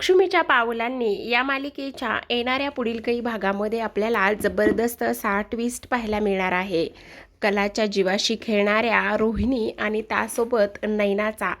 लक्ष्मीच्या पावलांनी या मालिकेच्या येणाऱ्या पुढील काही भागामध्ये आपल्याला जबरदस्त असा ट्विस्ट पाहायला मिळणार आहे. कलाच्या जीवाशी खेळणाऱ्या रोहिणी आणि त्यासोबत नैनाचा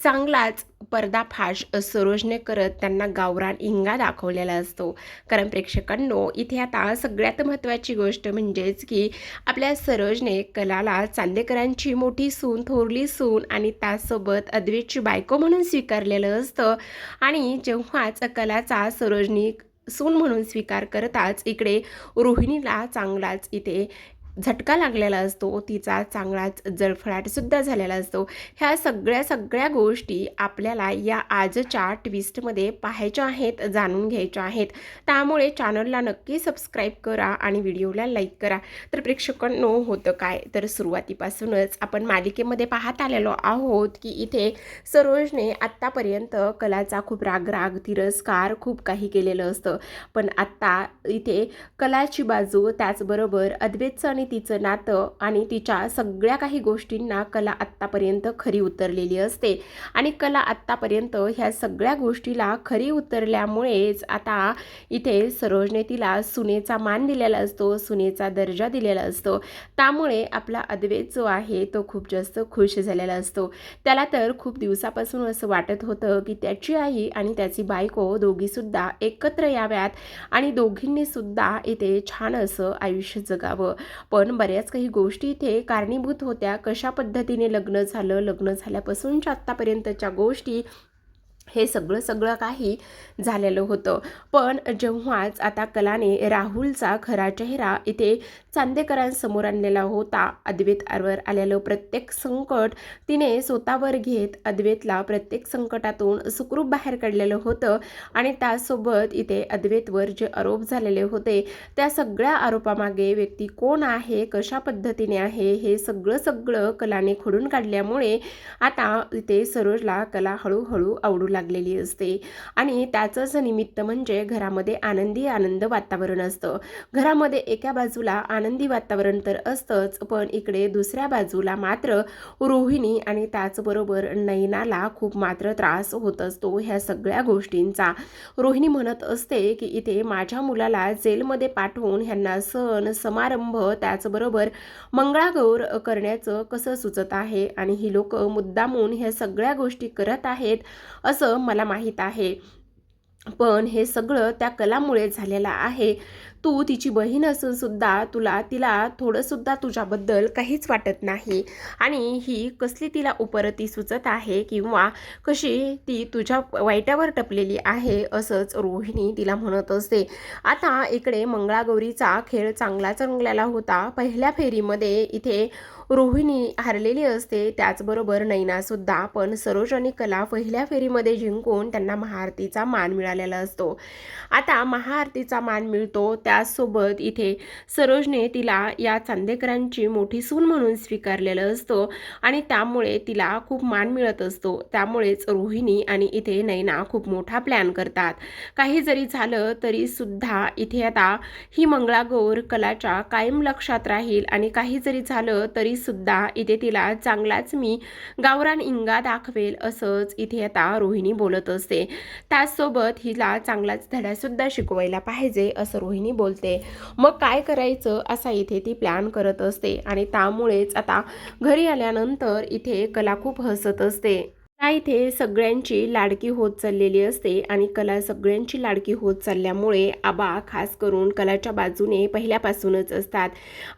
चांगलाच पर्दाफाश सरोजने करत त्यांना गावरान इंगा दाखवलेला असतो. कारण प्रेक्षकांनो इथे आता सगळ्यात महत्त्वाची गोष्ट म्हणजेच की आपल्या सरोजने कलाला चांदेकरांची मोठी सून थोरली सून आणि त्यासोबत अद्वेतची बायको म्हणून स्वीकारलेलं असतं. आणि जेव्हाच कलाचा सरोजनी सून म्हणून स्वीकार करताच इकडे रोहिणीला चांगलाच इथे झटका लागलेला असतो तिचा चांगलाच जळफळाटसुद्धा झालेला असतो. ह्या सगळ्या सगळ्या गोष्टी आपल्याला या आजच्या ट्विस्टमध्ये पाहायच्या आहेत जाणून घ्यायच्या आहेत. त्यामुळे चॅनलला नक्की सबस्क्राईब करा आणि व्हिडिओला लाईक करा. तर प्रेक्षकांनो होतं काय? तर सुरुवातीपासूनच आपण मालिकेमध्ये पाहत आलेलो आहोत की इथे सरोजने आत्तापर्यंत कलाचा खूप रागराग तिरस्कार खूप काही केलेलं असतं. पण आत्ता इथे कलाची बाजू त्याचबरोबर अद्वेतचं आणि तिचं नातं आणि तिच्या सगळ्या काही गोष्टींना कला आत्तापर्यंत खरी उतरलेली असते. आणि कला आत्तापर्यंत ह्या सगळ्या गोष्टीला खरी उतरल्यामुळेच आता इथे सरोजने तिला सुनेचा मान दिलेला असतो सुनेचा दर्जा दिलेला असतो. त्यामुळे आपला अद्वैत जो आहे तो खूप जास्त खुश झालेला असतो. त्याला तर खूप दिवसापासून असं वाटत होतं की त्याची आई आणि त्याची बायको दोघीसुद्धा एकत्र याव्यात आणि दोघींनी सुद्धा इथे छान असं आयुष्य जगावं. पण बऱ्याच काही गोष्टी इथे कारणीभूत होत्या. कशा पद्धतीने लग्न झालं लग्न झाल्यापासूनच्या आत्तापर्यंतच्या गोष्टी हे सगळं सगळं काही झालेलं होतं. पण जेव्हाच आता कलाने राहुलचा खरा चेहरा इथे चांदेकरांसमोर आणलेला होता. अद्वैतवर आलेलं प्रत्येक संकट तिने स्वतःवर घेत अद्वैतला प्रत्येक संकटातून सुखरूप बाहेर काढलेलं होतं आणि त्यासोबत इथे अद्वैतवर जे आरोप झालेले होते त्या सगळ्या आरोपामागे व्यक्ती कोण आहे कशा पद्धतीने आहे हे सगळं सगळं कलाने खोडून काढल्यामुळे आता इथे सरोजला कला हळूहळू आवडू लागलेली असते. आणि त्याचंच निमित्त म्हणजे घरामध्ये आनंदी आनंद वातावरण असतं. घरामध्ये एका बाजूला आनंद वातावरण तर असतंच पण इकडे दुसऱ्या बाजूला मात्र रोहिणी आणि त्याचबरोबर नयनाला खूप मात्र त्रास होत असतो ह्या सगळ्या गोष्टींचा. रोहिणी म्हणत असते की इथे माझ्या मुलाला जेलमध्ये पाठवून ह्यांना सण समारंभ त्याचबरोबर मंगळागौर करण्याचं कसं सुचत आहे आणि ही लोक मुद्दामून ह्या सगळ्या गोष्टी करत आहेत असं मला माहीत आहे. पण हे सगळं त्या कलामुळे झालेलं आहे. तू तिची बहीण असून सुद्धा तुला तिला थोडंसुद्धा तुझ्याबद्दल काहीच वाटत नाही. आणि ही कसली तिला उपरती सुचत आहे किंवा कशी ती तुझ्या वाईटावर टपलेली आहे असंच रोहिणी तिला म्हणत असते. आता इकडे मंगळागौरीचा खेळ चांगला चांगल्याला होता. पहिल्या फेरीमध्ये इथे रोहिणी हारलेली असते. त्याचबरोबर नैनासुद्धा पण सरोज आणि कला पहिल्या फेरीमध्ये जिंकून त्यांना महाआरतीचा मान मिळालेला असतो. आता महाआरतीचा मान मिळतो. त्याचसोबत इथे सरोजने तिला या चांदेकरांची मोठी सून म्हणून स्वीकारलेलं असतं आणि त्यामुळे तिला खूप मान मिळत असतो. त्यामुळेच रोहिणी आणि इथे नैना खूप मोठा प्लॅन करतात. काही जरी झालं तरी सुद्धा इथे आता ही मंगळागौर कलाच्या कायम लक्षात राहील आणि काही जरी झालं तरी सुद्धा इथे तिला चांगलाच मी गावरान इंगा दाखवेल असंच इथे आता रोहिणी बोलत असते. त्याचसोबत हिला चांगलाच धडासुद्धा शिकवायला पाहिजे असं रोहिणी बोलते. मग काय करायचं असा इथे ती प्लॅन करत असते आणि त्यामुळेच आता घरी आल्यानंतर इथे कला खूप हसत असते. त्या इथे सगळ्यांची लाडकी होत चाललेली असते आणि कला सगळ्यांची लाडकी होत चालल्यामुळे आबा खास करून कलाच्या बाजूने पहिल्यापासूनच असतात.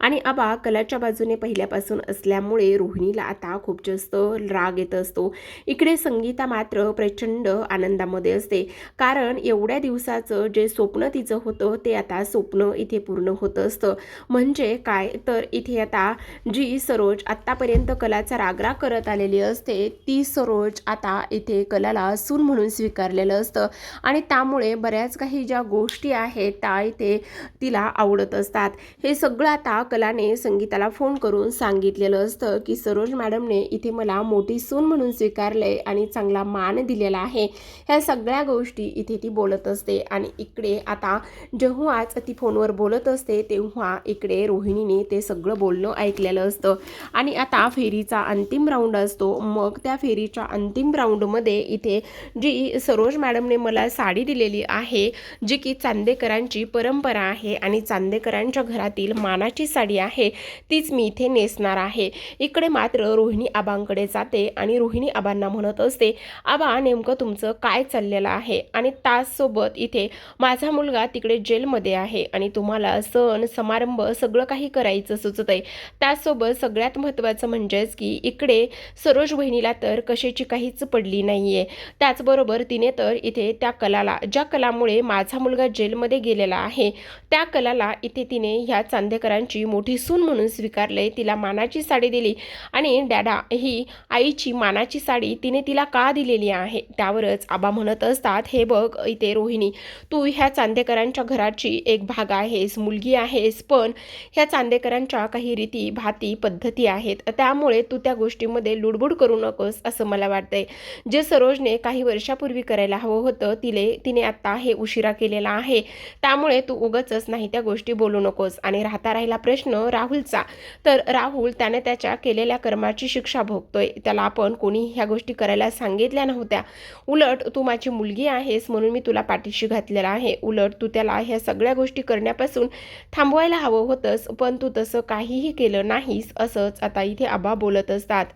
आणि आबा कलाच्या बाजूने पहिल्यापासून असल्यामुळे रोहिणीला आता खूप जास्त राग येत असतो. इकडे संगीता मात्र प्रचंड आनंदामध्ये असते. कारण एवढ्या दिवसाचं जे स्वप्न तिचं होतं ते आता स्वप्न इथे पूर्ण होत असतं. म्हणजे काय? तर इथे आता जी सरोज आत्तापर्यंत कलाचा रागराग करत आलेली असते ती सरोज आता इथे कलाला सून म्हणून स्वीकारलेलं असतं. आणि त्यामुळे बऱ्याच काही ज्या गोष्टी आहेत त्या इथे तिला आवडत असतात. हे सगळं आता कलाने संगीताला फोन करून सांगितलेलं असतं की सरोज मॅडमने इथे मला मोठी सून म्हणून स्वीकारले आणि चांगला मान दिलेला आहे. ह्या सगळ्या गोष्टी इथे ती बोलत असते. आणि इकडे आता जेव्हाच ती फोनवर बोलत असते तेव्हा इकडे रोहिणीने ते सगळं बोलणं ऐकलेलं असतं. आणि आता फेरीचा अंतिम राऊंड असतो. मग त्या फेरीच्या अंतिम राऊंडमध्ये इथे जी सरोज मॅडमने मला साडी दिलेली आहे जी की चांदेकरांची परंपरा आहे आणि चांदेकरांच्या घरातील मानाची साडी आहे तीच मी इथे नेसणार आहे. इकडे मात्र रोहिणी आबांकडे जाते आणि रोहिणी आबांना म्हणत असते आबा नेमकं तुमचं काय चाललेलं आहे? आणि ताससोबत इथे माझा मुलगा तिकडे जेलमध्ये आहे आणि तुम्हाला सण समारंभ सगळं काही करायचं सुचत आहे त्याचसोबत सगळ्यात महत्त्वाचं म्हणजेच की इकडे सरोज बहिणीला तर कशाची काहीच पडली नाही आहे त्याचबरोबर तिने तर इथे त्या कलाला ज्या कलामुळे माझा मुलगा जेलमध्ये गेलेला आहे त्या कलाला इथे तिने ह्या चांदेकरांची मोठी सून म्हणून स्वीकारले तिला मानाची साडी दिली आणि डॅडा ही आईची मानाची साडी तिने तिला का दिलेली आहे त्यावरच आबा म्हणत असतात हे बघ इथे रोहिणी तू ह्या चांदेकरांच्या घराची एक भाग आहेस मुलगी आहेस पण ह्या चांदेकरांच्या काही रीती भाती पद्धती आहेत. त्यामुळे तू त्या गोष्टीमध्ये लुडबुड करू नकोस असं मला वाटतं. वाटतंय. जे सरोजने काही वर्षापूर्वी करायला हवं होतं तिले तिने आत्ता हे उशिरा केलेला आहे. त्यामुळे तू उगचच नाही त्या गोष्टी बोलू नकोस आणि राहता राहिला प्रश्न राहुलचा. तर राहुल त्याने त्याच्या केलेल्या कर्माची शिक्षा भोगतोय. त्याला आपण कोणी ह्या गोष्टी करायला सांगितल्या नव्हत्या. उलट तू माझी मुलगी आहेस म्हणून मी तुला पाठीशी घातलेला आहे. उलट तू त्याला ह्या सगळ्या गोष्टी करण्यापासून थांबवायला हवं होतंस पण तू तसं काहीही केलं नाहीस असंच आता इथे आबा बोलत असतात.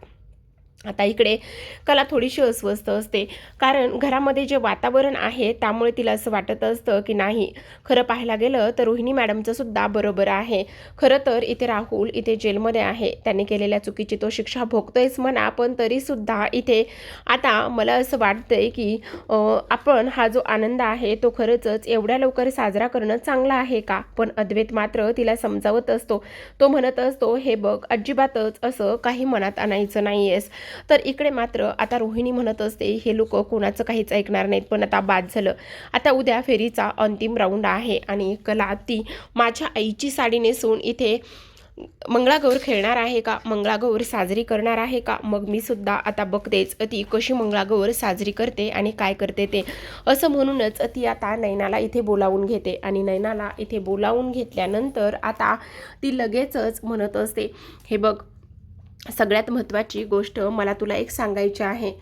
आता इकडे कला थोडीशी अस्वस्थ असते. कारण घरामध्ये जे वातावरण आहे त्यामुळे तिला असं वाटत असतं की नाही खरं पाहायला गेलं तर रोहिणी मॅडमचं सुद्धा बरोबर आहे. खरं तर इथे राहुल इथे जेलमध्ये आहे. त्यांनी केलेल्या चुकीची तो शिक्षा भोगतोयच म्हणा पण तरीसुद्धा इथे आता मला असं वाटतंय की आपण हा जो आनंद आहे तो खरंच एवढ्या लवकर साजरा करणं चांगलं आहे का? पण अद्वैत मात्र तिला समजावत असतो. तो म्हणत असतो हे बघ अजिबातच असं काही मनात आणायचं नाही आहेस तर इकडे मात्र आता रोहिणी म्हणत असते हे लोक कोणाचं काहीच ऐकणार नाहीत पण आता बाद झालं. आता उद्या फेरीचा अंतिम राऊंड आहे आणि कला ती माझ्या आईची साडी नेसून इथे मंगळागौर खेळणार आहे का? मंगळागौर साजरी करणार आहे का? मग मी सुद्धा आता बघतेच ती कशी मंगळागौर साजरी करते आणि काय करते ते? असं म्हणूनच ती आता नैनाला इथे बोलावून घेते आणि नैनाला इथे बोलावून घेतल्यानंतर आता ती लगेचच म्हणत असते हे बघ सगळ्यात महत्त्वाची गोष्ट मला तुला एक सांगायची आहे.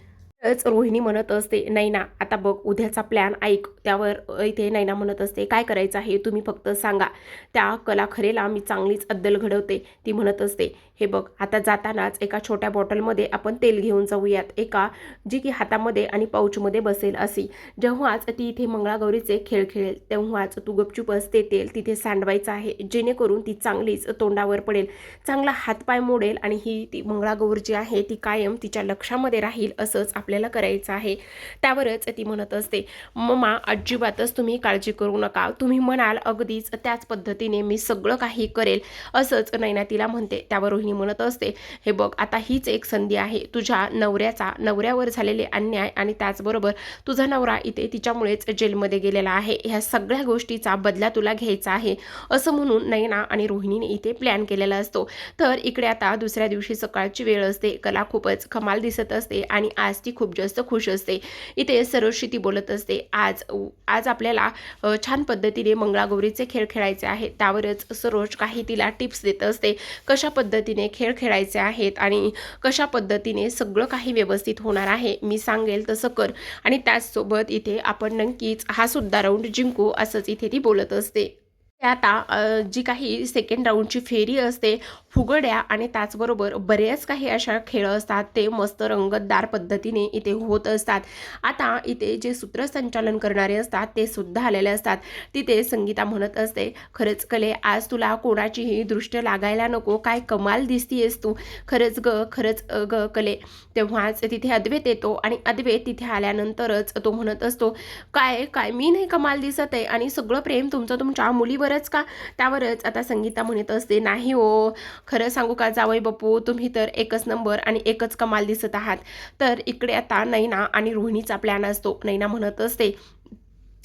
तरच रोहिणी म्हणत असते नैना आता बघ उद्याचा प्लॅन ऐक. त्यावर इथे नैना म्हणत असते काय करायचं आहे? तुम्ही फक्त सांगा. त्या कलाखरेला मी चांगलीच अद्दल घडवते. ती म्हणत असते हे बघ आता जातानाच एका छोट्या बॉटलमध्ये आपण तेल घेऊन जाऊयात. एका जी की हातामध्ये आणि पाऊचमध्ये बसेल अशी. जेव्हाच ती इथे मंगळागौरीचे खेळ खेळेल तेव्हाच तू गपचूपच ते तेल तिथे सांडवायचं आहे. जेणेकरून ती चांगलीच तोंडावर पडेल. चांगला हातपाय मोडेल आणि ही ती मंगळागौर जी आहे ती कायम तिच्या लक्षामध्ये राहील असंच आपल्याला करायचं आहे. त्यावरच ती म्हणत असते ममा अजिबातच तुम्ही काळजी करू नका. तुम्ही म्हणाल अगदीच त्याच पद्धतीने मी सगळं काही करेल. असंच नैना तिला म्हणते. त्यावर रोहिणी म्हणत असते. हे बघ आता हीच एक संधी आहे. तुझ्या नवऱ्याचा नवऱ्यावर झालेले अन्याय आणि त्याचबरोबर तुझा नवरा इथे तिच्यामुळेच जेलमध्ये गेलेला आहे. ह्या सगळ्या गोष्टीचा बदला तुला घ्यायचा आहे असं म्हणून नयना आणि रोहिणीने इथे प्लॅन केलेला असतो. तर इकडे आता दुसऱ्या दिवशी सकाळची वेळ असते. कला खूपच कमाल दिसत असते आणि आज ती खूप जास्त खुश असते. इथे सरोजशी ती बोलत असते आज आज आपल्याला छान पद्धतीने मंगळागौरीचे खेळ खेळायचे आहेत. त्यावरच सरोज काही तिला टिप्स देत असते. कशा पद्धतीने खेळ खेळायचे आहेत आणि कशा पद्धतीने सगळं काही व्यवस्थित होणार आहे मी सांगेल तसं कर. आणि त्याचसोबत इथे आपण नक्कीच हा सुद्धा राऊंड जिंकू असंच इथे ती बोलत असते. आता जी काही सेकंड राऊंडची फेरी असते फुगड्या आणि त्याचबरोबर बऱ्याच काही अशा खेळ असतात ते मस्त रंगतदार पद्धतीने इथे होत असतात. आता इथे जे सूत्रसंचालन करणारे असतात ते सुद्धा आलेले असतात. तिथे संगीता म्हणत असते खरंच कले आज तुला कोणाचीही दृष्ट लागायला नको काय कमाल दिसतीयस तू. खरंच ग खरंच ग कले. तेव्हाच तिथे अद्वैत येतो आणि अद्वैत तिथे आल्यानंतरच तो म्हणत असतो काय काय मी नाही कमाल दिसत आहे आणि सगळं प्रेम तुमचं तुमच्या खरंच का? त्यावरच आता संगीता म्हणत असते नाही हो खरं सांगू का जावई बापू? तुम्ही तर एकच नंबर आणि एकच कमाल दिसत आहात. तर इकडे आता नैना आणि रोहिणीचा प्लॅन असतो. नैना म्हणत असते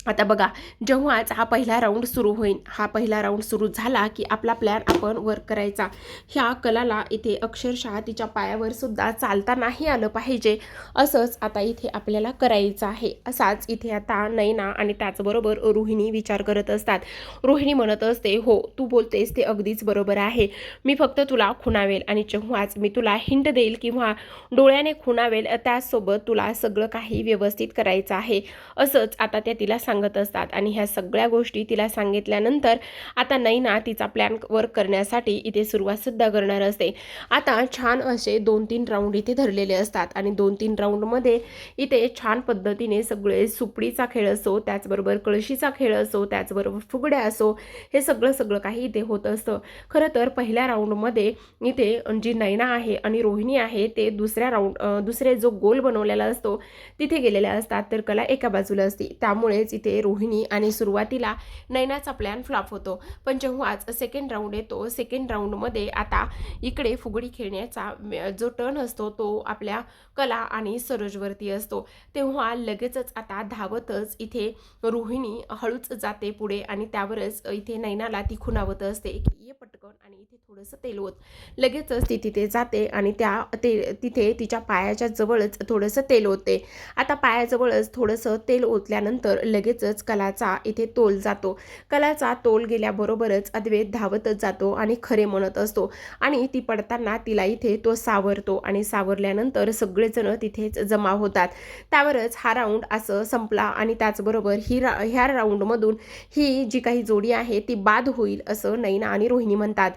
आता बघा जेव्हाच हा पहिला राऊंड सुरू होईल हा पहिला राऊंड सुरू झाला की आपला प्लॅन आपण वर्क करायचा. ह्या कलाला इथे अक्षरशः तिच्या पायावर सुद्धा चालता नाही आलं पाहिजे. असंच आता इथे आपल्याला करायचं आहे. असाच इथे आता नैना आणि त्याचबरोबर रोहिणी विचार करत असतात. रोहिणी म्हणत असते हो तू बोलतेस ते अगदीच बरोबर आहे. मी फक्त तुला खुणावेल आणि जेव्हाच मी तुला हिंट देईल किंवा डोळ्याने खुणावेल त्याचसोबत तुला सगळं काही व्यवस्थित करायचं आहे. असंच आता त्या तिला सांगत असतात. आणि ह्या सगळ्या गोष्टी तिला सांगितल्यानंतर आता नैना तिचा प्लॅन वर्क करण्यासाठी इथे सुरुवातसुद्धा करणार असते. आता छान असे दोन तीन राऊंड इथे धरलेले असतात. आणि दोन तीन राऊंडमध्ये इथे छान पद्धतीने सगळे सुपडीचा खेळ असो त्याचबरोबर कळशीचा खेळ असो त्याचबरोबर फुगड्या असो हे सगळं सगळं काही इथे होत असतं. खरं तर पहिल्या राऊंडमध्ये इथे जी नैना आहे आणि रोहिणी आहे ते दुसऱ्या राऊंड दुसरे जो गोल बनवलेला असतो तिथे गेलेल्या असतात. तर कला एका बाजूला असते. त्यामुळेच इथे रोहिणी आणि सुरुवातीला नैनाचा प्लॅन फ्लॉप होतो. पण जेव्हाच सेकंड राऊंड येतो सेकंड राऊंडमध्ये आता इकडे फुगडी खेळण्याचा जो टर्न असतो तो आपल्या कला आणि सरोजवरती असतो. तेव्हा लगेचच आता धावतच इथे रोहिणी हळूच जाते पुढे आणि त्यावरच इथे नैनाला ती खुणावत असते. की ये पटकन आणि इथे थोडंसं तेल होत लगेचच ती तिथे जाते आणि त्या ते तिथे तिच्या पायाच्या जवळच थोडंसं तेल होते आता पायाजवळच थोडंसं तेल ओतल्यानंतर लगेचच कलाचा इथे तोल जातो. कलाचा तोल गेल्याबरोबरच अद्वैत धावतच जातो आणि खरे म्हणत असतो. आणि ती पडताना तिला इथे तो सावरतो आणि सावरल्यानंतर सगळेजण तिथेच जमा होतात. त्यावरच हा राऊंड असं संपला आणि त्याचबरोबर ही रा ह्या राऊंडमधून ही जी काही जोडी आहे ती बाद होईल असं नैना आणि रोहिणी म्हणतात.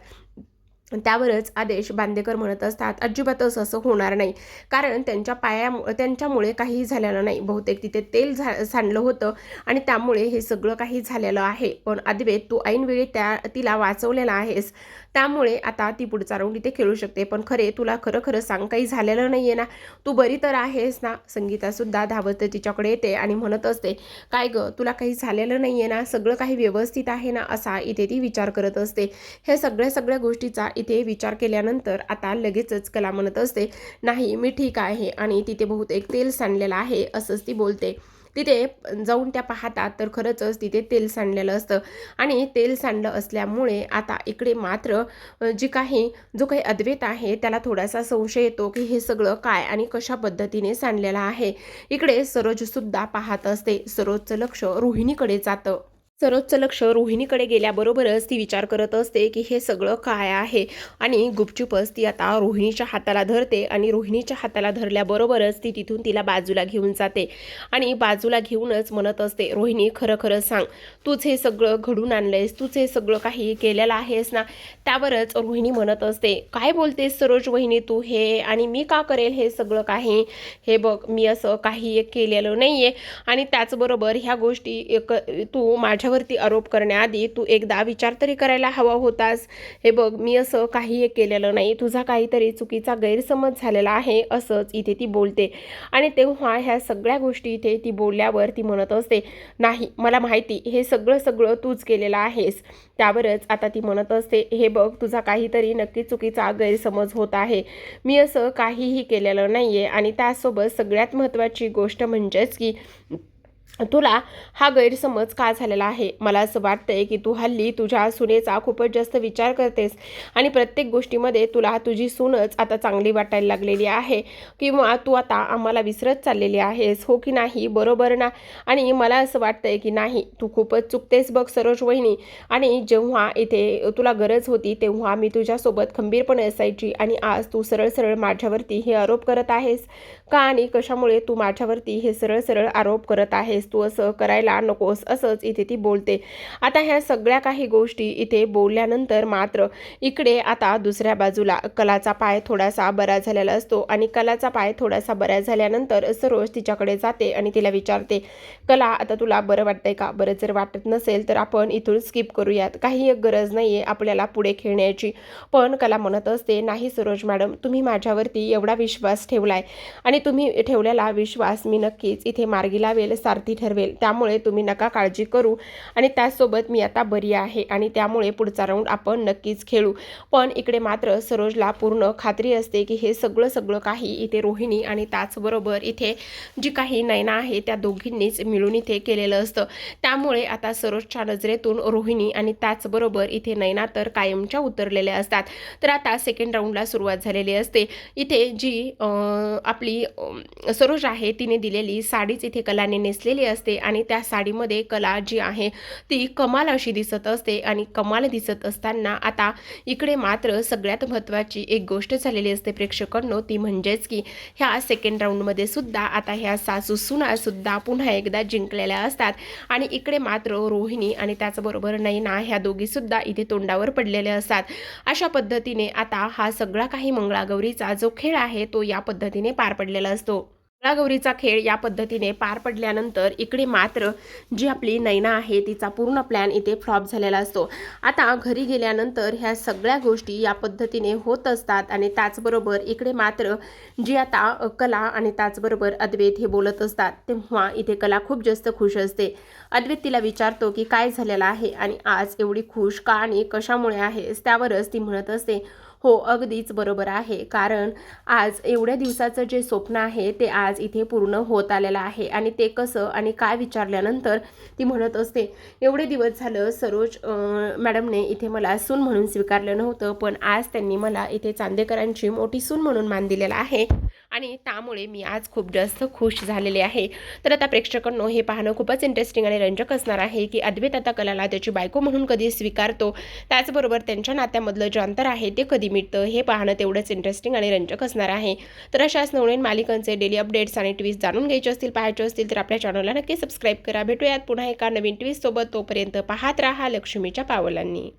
त्यावरच आदेश बांदेकर म्हणत असतात अजिबातच असं होणार नाही. कारण त्यांच्या पाया त्यांच्यामुळे काही झालेलं नाही. बहुतेक तिथे तेल झा सांडलं होतं आणि त्यामुळे हे सगळं काही झालेलं आहे. पण अद्वैत तू ऐनवेळी त्या तिला वाचवलेला आहेस. त्यामुळे आता ती पुढचा राऊंड इथे खेळू शकते. पण खरे तुला खरं खरं सांग काही झालेलं नाही आहे ना. तू बरी तर आहेस ना? संगीतासुद्धा धावत तिच्याकडे येते आणि म्हणत असते काय गं तुला काही झालेलं नाही आहे ना? सगळं काही व्यवस्थित आहे ना? असा इथे ती विचार करत असते. हे सगळ्या सगळ्या गोष्टीचा इथे विचार केल्यानंतर आता लगेचच कला म्हणत असते नाही मी ठीक आहे आणि तिथे बहुतेक तेल सांडलेलं आहे असंच ती बोलते. तिथे जाऊन त्या पाहतात तर खरंचच तिथे तेल सांडलेलं असतं आणि तेल सांडलं असल्यामुळे आता इकडे मात्र जी काही जो काही अद्वैत आहे त्याला थोडासा संशय येतो की हे सगळं काय आणि कशा पद्धतीने सांडलेलं आहे. इकडे सरोजसुद्धा पाहत असते. सरोजचं लक्ष रोहिणीकडे जातं. सरोजचं लक्ष रोहिणीकडे गेल्याबरोबरच ती विचार करत असते की हे सगळं काय आहे? आणि गुपचूपच ती आता रोहिणीच्या हाताला धरते आणि रोहिणीच्या हाताला धरल्याबरोबरच ती तिथून तिला बाजूला घेऊन जाते. आणि बाजूला घेऊनच म्हणत असते रोहिणी खरं खरं सांग. तूच हे सगळं घडून आणलंयस. तूच हे सगळं काही केलेलं आहेस ना? त्यावरच रोहिणी म्हणत असते काय बोलतेस सरोज वहिनी तू हे? आणि मी का करेल हे सगळं काही? हे बघ मी असं काही एक केलेलं नाही आहे आणि त्याचबरोबर ह्या गोष्टी एक तू माझ्या माझ्यावरती आरोप करण्याआधी तू एकदा विचार तरी करायला हवा होतास. हे बघ मी असं काही केलेलं नाही. तुझा काहीतरी चुकीचा गैरसमज झालेला आहे असंच इथे ती बोलते. आणि तेव्हा ह्या सगळ्या गोष्टी इथे ती बोलल्यावर ती म्हणत असते नाही मला माहिती हे सगळं सगळं तूच केलेलं आहेस. त्यावरच आता ती म्हणत असते हे बघ तुझा काहीतरी नक्की चुकीचा गैरसमज होत आहे. मी असं काहीही केलेलं नाही आहे आणि त्यासोबत सगळ्यात महत्त्वाची गोष्ट म्हणजेच की तुला हा गैरसमज का झालेला आहे? मला असं वाटतंय की तू हल्ली तुझ्या सुनेचा खूपच जास्त विचार करतेस आणि प्रत्येक गोष्टीमध्ये तुला तुझी सूनच आता चांगली वाटायला लागलेली आहे किंवा तू आता आम्हाला विसरत चाललेली आहेस हो की नाही? बरोबर ना? आणि मला असं वाटतंय की नाही तू खूपच चुकतेस बघ सरोज वहिनी. आणि जेव्हा इथे तुला गरज होती तेव्हा मी तुझ्यासोबत खंबीरपणे असायची आणि आज तू सरळ सरळ माझ्यावरती हे आरोप करत आहेस. का आणि कशामुळे तू माझ्यावरती हे सरळ सरळ आरोप करत आहेस? तू असं करायला नकोस असंच इथे ती बोलते. आता ह्या सगळ्या काही गोष्टी इथे बोलल्यानंतर मात्र इकडे आता दुसऱ्या बाजूला कलाचा पाय थोडासा बरा झालेला असतो आणि कलाचा पाय थोडासा बरा झाल्यानंतर सरोज तिच्याकडे जाते आणि तिला विचारते कला आता तुला बरं वाटतंय का? बरं जर वाटत नसेल तर आपण इथून स्किप करूयात. काही एक गरज नाही आहे आपल्याला पुढे खेळण्याची. पण कला म्हणत असते नाही सरोज मॅडम तुम्ही माझ्यावरती एवढा विश्वास ठेवलाय आणि तुम्ही ठेवलेला विश्वास मी नक्कीच इथे मार्गी लावेल सारथी ठरवेल. त्यामुळे तुम्ही नका काळजी करू. आणि त्याचसोबत मी आता बरी आहे आणि त्यामुळे पुढचा राऊंड आपण नक्कीच खेळू. पण इकडे मात्र सरोजला पूर्ण खात्री असते की हे सगळं सगळं काही इथे रोहिणी आणि त्याचबरोबर इथे जी काही नैना आहे त्या दोघींनीच मिळून इथे केलेलं असतं. त्यामुळे आता सरोजच्या नजरेतून रोहिणी आणि त्याचबरोबर इथे नैना तर कायमच्या उतरलेल्या असतात. तर आता सेकंड राऊंडला सुरुवात झालेली असते. इथे जी आपली सरोज आहे तिने दिलेली साडीच इथे कलाने नेसलेली असते आणि त्या साडीमध्ये कला जी आहे ती कमाल अशी दिसत असते आणि कमाल दिसत असताना आता इकडे मात्र सगळ्यात महत्त्वाची एक गोष्ट झालेली असते प्रेक्षकांनो ती म्हणजेच की ह्या सेकंड राऊंडमध्ये सुद्धा आता ह्या सासू सुनासुद्धा पुन्हा एकदा जिंकलेल्या असतात आणि इकडे मात्र रोहिणी आणि त्याचबरोबर नैना ह्या दोघी सुद्धा इथे तोंडावर पडलेल्या असतात. अशा पद्धतीने आता हा सगळा काही मंगळागौरीचा जो खेळ आहे तो या पद्धतीने पार पडलेला असतो. गौरीचा खेळ या पद्धतीने पार पडल्यानंतर इकडे मात्र जी आपली नैना आहे तिचा पूर्ण प्लॅन इथे फ्लॉप झालेला असतो. आता घरी गेल्यानंतर ह्या सगळ्या गोष्टी या पद्धतीने होत असतात आणि त्याचबरोबर इकडे मात्र जी आता कला आणि त्याचबरोबर अद्वैत हे बोलत असतात तेव्हा इथे कला खूप जास्त खुश असते. अद्वैत तिला विचारतो की काय झालेलं आहे आणि आज एवढी खुश का आणि कशामुळे आहेस? त्यावरच ती म्हणत असते हो अगदीच बरोबर आहे. कारण आज एवढ्या दिवसाचं जे स्वप्न आहे ते आज इथे पूर्ण होत आलेलं आहे. आणि ते कसं आणि काय विचारल्यानंतर ती म्हणत असते एवढे दिवस झालं सरोज मॅडमने इथे मला सून म्हणून स्वीकारलं नव्हतं पण आज त्यांनी मला इथे चांदेकरांची मोठी सून म्हणून मान दिलेला आहे. आणि त्यामुळे मी आज खूप जास्त खुश झालेले आहे. तर आता प्रेक्षकांनो हे पाहणं खूपच इंटरेस्टिंग आणि रंजक असणार आहे की अद्वैत आता कलाला त्याची बायको म्हणून कधी स्वीकारतो. त्याचबरोबर त्यांच्या नात्यामधलं जे अंतर आहे ते कधी मिटतं हे पाहणं तेवढंच इंटरेस्टिंग आणि रंजक असणार आहे. तर अशाच नवनवीन मालिकांचे डेली अपडेट्स आणि ट्विस्ट जाणून घ्यायचे असतील पाहायचे असतील तर आपल्या चॅनलला नक्की सबस्क्राईब करा. भेटूयात पुन्हा एका नवीन ट्विस्टसोबत तोपर्यंत पाहत राहा लक्ष्मीच्या पावलांनी.